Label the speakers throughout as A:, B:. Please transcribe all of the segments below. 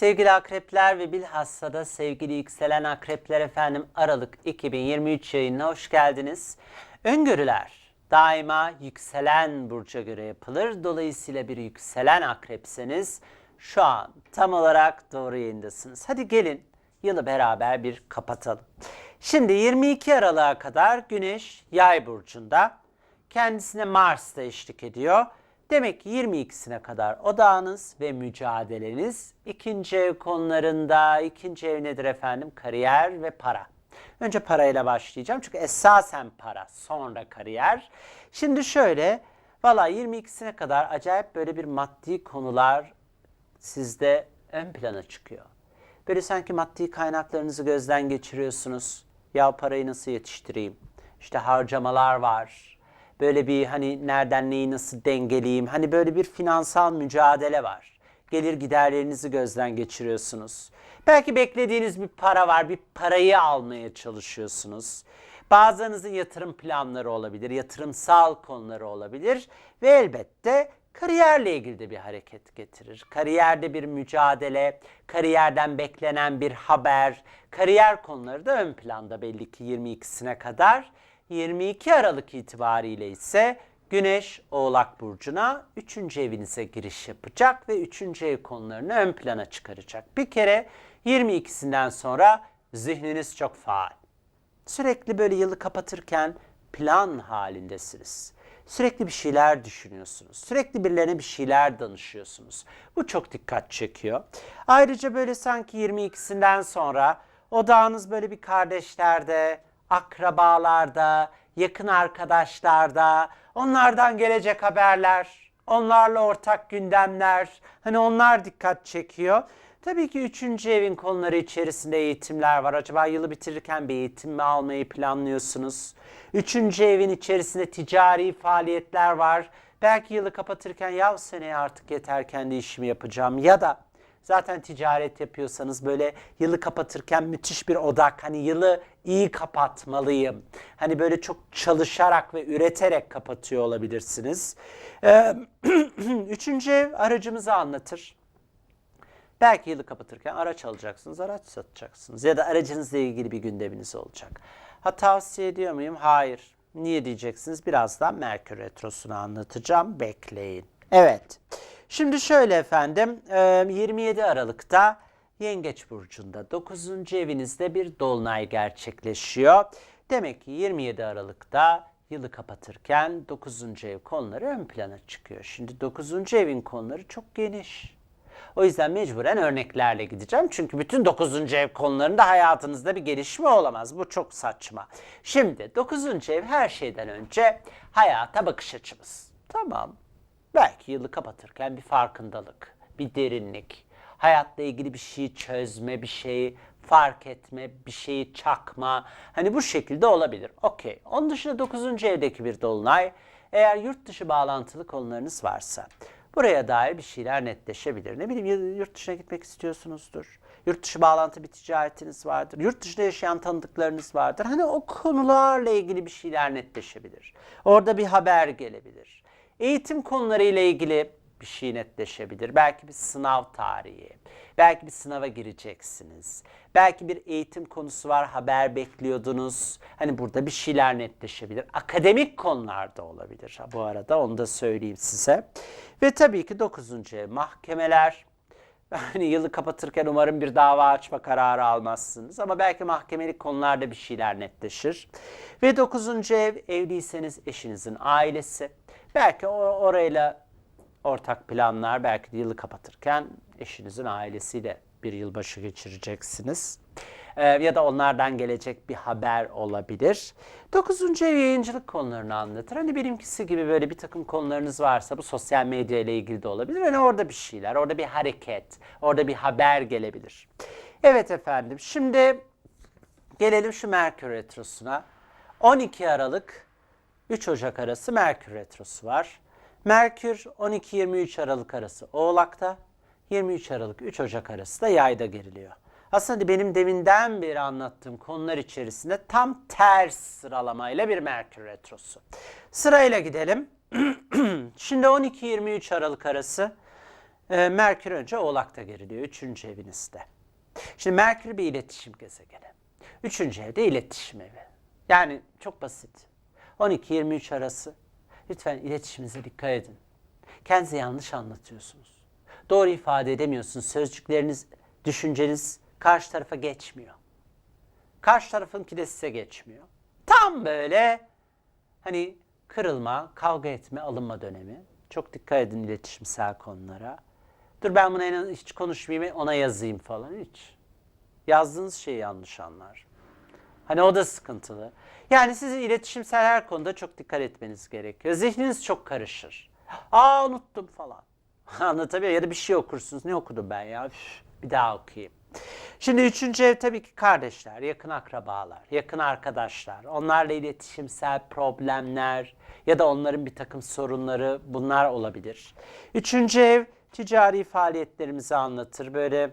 A: Sevgili akrepler ve bilhassa da sevgili yükselen akrepler efendim Aralık 2023 yayınına hoş geldiniz. Öngörüler daima yükselen burca göre yapılır. Dolayısıyla bir yükselen akrepseniz şu an tam olarak doğru yayındasınız. Hadi gelin yılı beraber bir kapatalım. Şimdi 22 Aralık'a kadar Güneş Yay burcunda kendisine Mars da eşlik ediyor. Demek ki 22'sine kadar odağınız ve mücadeleniz ikinci ev konularında, ikinci ev nedir efendim? Kariyer ve para. Önce parayla başlayacağım çünkü esasen para, sonra kariyer. Şimdi şöyle, valla 22'sine kadar acayip böyle bir maddi konular sizde ön plana çıkıyor. Böyle sanki maddi kaynaklarınızı gözden geçiriyorsunuz. Ya parayı nasıl yetiştireyim? İşte harcamalar var. Böyle bir hani nereden neyi nasıl dengeleyeyim? Hani böyle bir finansal mücadele var. Gelir giderlerinizi gözden geçiriyorsunuz. Belki beklediğiniz bir para var. Bir parayı almaya çalışıyorsunuz. Bazılarınızın yatırım planları olabilir, yatırımsal konuları olabilir ve elbette kariyerle ilgili de bir hareket getirir. Kariyerde bir mücadele, kariyerden beklenen bir haber, kariyer konuları da ön planda belli ki 22'sine kadar. 22 Aralık itibariyle ise Güneş Oğlak Burcu'na 3. evinize giriş yapacak ve 3. ev konularını ön plana çıkaracak. Bir kere 22'sinden sonra zihniniz çok faal. Sürekli böyle yılı kapatırken plan halindesiniz. Sürekli bir şeyler düşünüyorsunuz. Sürekli birilerine bir şeyler danışıyorsunuz. Bu çok dikkat çekiyor. Ayrıca böyle sanki 22'sinden sonra odağınız böyle bir kardeşlerde, akrabalarda, yakın arkadaşlarda, onlardan gelecek haberler, onlarla ortak gündemler, hani onlar dikkat çekiyor. Tabii ki üçüncü evin konuları içerisinde eğitimler var. Acaba yılı bitirirken bir eğitim mi almayı planlıyorsunuz? Üçüncü evin içerisinde ticari faaliyetler var. Belki yılı kapatırken ya seneye artık yeter kendi işimi yapacağım ya da zaten ticaret yapıyorsanız böyle yılı kapatırken müthiş bir odak hani yılı iyi kapatmalıyım. Hani böyle çok çalışarak ve üreterek kapatıyor olabilirsiniz. Ee, üçüncü aracımızı anlatır. Belki yılı kapatırken araç alacaksınız, araç satacaksınız ya da aracınızla ilgili bir gündeminiz olacak. Ha tavsiye ediyor muyum? Hayır. Niye diyeceksiniz? Birazdan Merkür Retrosu'nu anlatacağım. Bekleyin. Evet. Şimdi şöyle efendim, 27 Aralık'ta Yengeç Burcu'nda 9. evinizde bir dolunay gerçekleşiyor. Demek ki 27 Aralık'ta yılı kapatırken 9. ev konuları ön plana çıkıyor. Şimdi 9. evin konuları çok geniş. O yüzden mecburen örneklerle gideceğim. Çünkü bütün 9. ev konularında hayatınızda bir gelişme olamaz. Bu çok saçma. Şimdi 9. ev her şeyden önce hayata bakış açımız. Tamam. Belki yılı kapatırken bir farkındalık, bir derinlik, hayatla ilgili bir şeyi çözme, bir şeyi fark etme, bir şeyi çakma. Hani bu şekilde olabilir. Okey. Onun dışında 9. evdeki bir dolunay eğer yurt dışı bağlantılı konularınız varsa buraya dair bir şeyler netleşebilir. Ne bileyim yurt dışına gitmek istiyorsunuzdur. Yurt dışı bağlantı bir ticaretiniz vardır. Yurt dışında yaşayan tanıdıklarınız vardır. Hani o konularla ilgili bir şeyler netleşebilir. Orada bir haber gelebilir. Eğitim konularıyla ilgili bir şey netleşebilir. Belki bir sınav tarihi, belki bir sınava gireceksiniz. Belki bir eğitim konusu var, haber bekliyordunuz. Hani burada bir şeyler netleşebilir. Akademik konularda olabilir. Bu arada onu da söyleyeyim size. Ve tabii ki 9. ev mahkemeler. Hani yılı kapatırken umarım bir dava açma kararı almazsınız. Ama belki mahkemelik konularda bir şeyler netleşir. Ve 9. ev evliyseniz eşinizin ailesi. Belki orayla ortak planlar belki de yılı kapatırken eşinizin ailesiyle bir yılbaşı geçireceksiniz. Ee, ya da onlardan gelecek bir haber olabilir. Dokuzuncu ev yayıncılık konularını anlatır. Hani benimkisi gibi böyle bir takım konularınız varsa bu sosyal medya ile ilgili de olabilir. Hani orada bir şeyler, orada bir hareket, orada bir haber gelebilir. Evet efendim şimdi gelelim şu Merkür Retrosu'na. 12 Aralık 3 Ocak arası Merkür Retrosu var. Merkür 12-23 Aralık arası Oğlak'ta, 23 Aralık 3 Ocak arası da Yay'da geriliyor. Aslında benim deminden beri anlattığım konular içerisinde tam ters sıralamayla bir Merkür Retrosu. Sırayla gidelim. Şimdi 12-23 Aralık arası Ee, Merkür önce Oğlak'ta geriliyor. Üçüncü evinizde. Şimdi Merkür bir iletişim gezegeni. Üçüncü evde iletişim evi. Yani çok basit. 12-23 arası. Lütfen iletişiminize dikkat edin. Kendinizi yanlış anlatıyorsunuz. Doğru ifade edemiyorsunuz. Sözcükleriniz, düşünceniz karşı tarafa geçmiyor. Karşı tarafınki de size geçmiyor. Tam böyle hani kırılma, kavga etme, alınma dönemi. Çok dikkat edin iletişimsel konulara. Dur ben buna en- hiç konuşmayayım, ona yazayım falan hiç. Yazdığınız şeyi yanlış anlar. Hani o da sıkıntılı. Yani sizin iletişimsel her konuda çok dikkat etmeniz gerekiyor. Zihniniz çok karışır. Aa unuttum falan. Anlatabiliyor ya da bir şey okursunuz. Ne okudum ben ya? Üf, bir daha okuyayım. Şimdi üçüncü ev tabii ki kardeşler, yakın akrabalar, yakın arkadaşlar. Onlarla iletişimsel problemler ya da onların bir takım sorunları bunlar olabilir. Üçüncü ev ticari faaliyetlerimizi anlatır. Böyle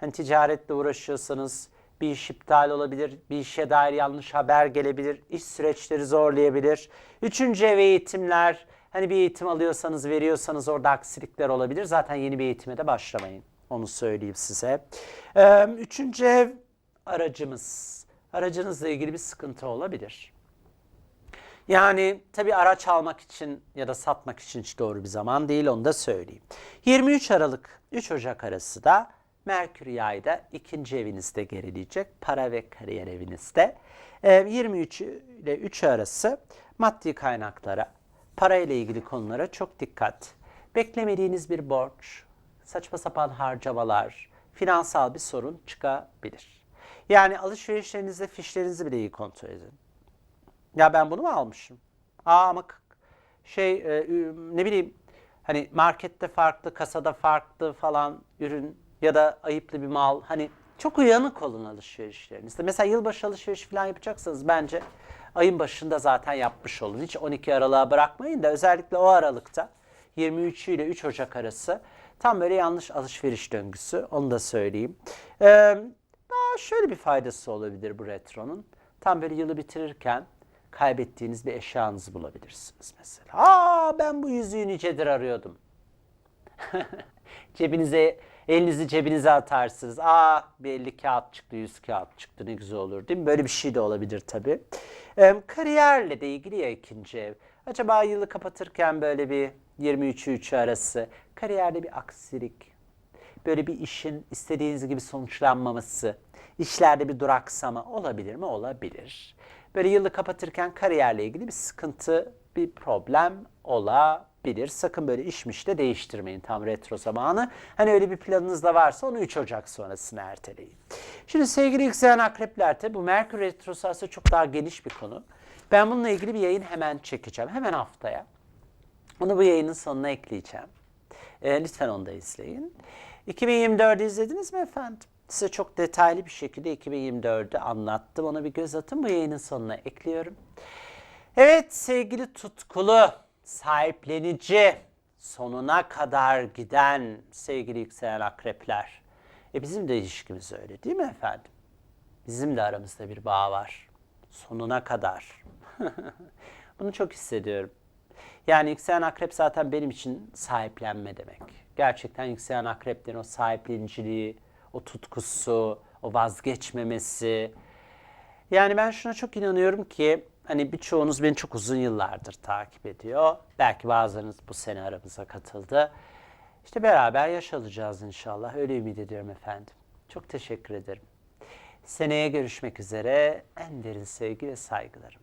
A: hani ticaretle uğraşıyorsanız bir iş iptal olabilir, bir işe dair yanlış haber gelebilir, iş süreçleri zorlayabilir. Üçüncü ev eğitimler, hani bir eğitim alıyorsanız, veriyorsanız orada aksilikler olabilir. Zaten yeni bir eğitime de başlamayın. Onu söyleyeyim size. Üçüncü ev aracımız. Aracınızla ilgili bir sıkıntı olabilir. Yani tabii araç almak için ya da satmak için hiç doğru bir zaman değil onu da söyleyeyim. 23 Aralık 3 Ocak arası da Merkür Yay'da ikinci evinizde gerileyecek. Para ve kariyer evinizde. Ee, 23 ile 3 arası maddi kaynaklara, para ile ilgili konulara çok dikkat. Beklemediğiniz bir borç, saçma sapan harcamalar, finansal bir sorun çıkabilir. Yani alışverişlerinizde fişlerinizi bile iyi kontrol edin. Ya ben bunu mu almışım? Aa ama şey e, ne bileyim hani markette farklı, kasada farklı falan ürün ya da ayıplı bir mal. Hani çok uyanık olun alışverişlerinizde. Mesela yılbaşı alışveriş falan yapacaksanız bence ayın başında zaten yapmış olun. Hiç 12 Aralık'a bırakmayın da özellikle o aralıkta 23 ile 3 Ocak arası tam böyle yanlış alışveriş döngüsü. Onu da söyleyeyim. Ee, daha şöyle bir faydası olabilir bu retronun. Tam böyle yılı bitirirken kaybettiğiniz bir eşyanızı bulabilirsiniz mesela. Aa ben bu yüzüğü nicedir arıyordum. Cebinize, elinizi cebinize atarsınız. Aa bir 50 kağıt çıktı, 100 kağıt çıktı ne güzel olur değil mi? Böyle bir şey de olabilir tabii. Ee, kariyerle de ilgili ya ikinci ev. Acaba yılı kapatırken böyle bir 23'ü 3 arası kariyerde bir aksilik, böyle bir işin istediğiniz gibi sonuçlanmaması, işlerde bir duraksama olabilir mi? Olabilir. Böyle yılı kapatırken kariyerle ilgili bir sıkıntı, bir problem olabilir. Sakın böyle işmiş de değiştirmeyin tam retro zamanı. Hani öyle bir planınız da varsa onu 3 Ocak sonrasına erteleyin. Şimdi sevgili yükselen akrepler tabi bu Merkür Retrosu aslında çok daha geniş bir konu. Ben bununla ilgili bir yayın hemen çekeceğim. Hemen haftaya. Onu bu yayının sonuna ekleyeceğim. E, lütfen onu da izleyin. 2024'ü izlediniz mi efendim? Size çok detaylı bir şekilde 2024'ü anlattım. Ona bir göz atın. Bu yayının sonuna ekliyorum. Evet sevgili tutkulu, sahiplenici, sonuna kadar giden sevgili yükselen akrepler. E bizim de ilişkimiz öyle değil mi efendim? Bizim de aramızda bir bağ var. Sonuna kadar. Bunu çok hissediyorum. Yani yükselen akrep zaten benim için sahiplenme demek. Gerçekten yükselen akreplerin o sahipleniciliği, o tutkusu, o vazgeçmemesi. Yani ben şuna çok inanıyorum ki hani birçoğunuz beni çok uzun yıllardır takip ediyor. Belki bazılarınız bu sene aramıza katıldı. İşte beraber yaş alacağız inşallah. Öyle ümit ediyorum efendim. Çok teşekkür ederim. Seneye görüşmek üzere. En derin sevgi ve saygılarım.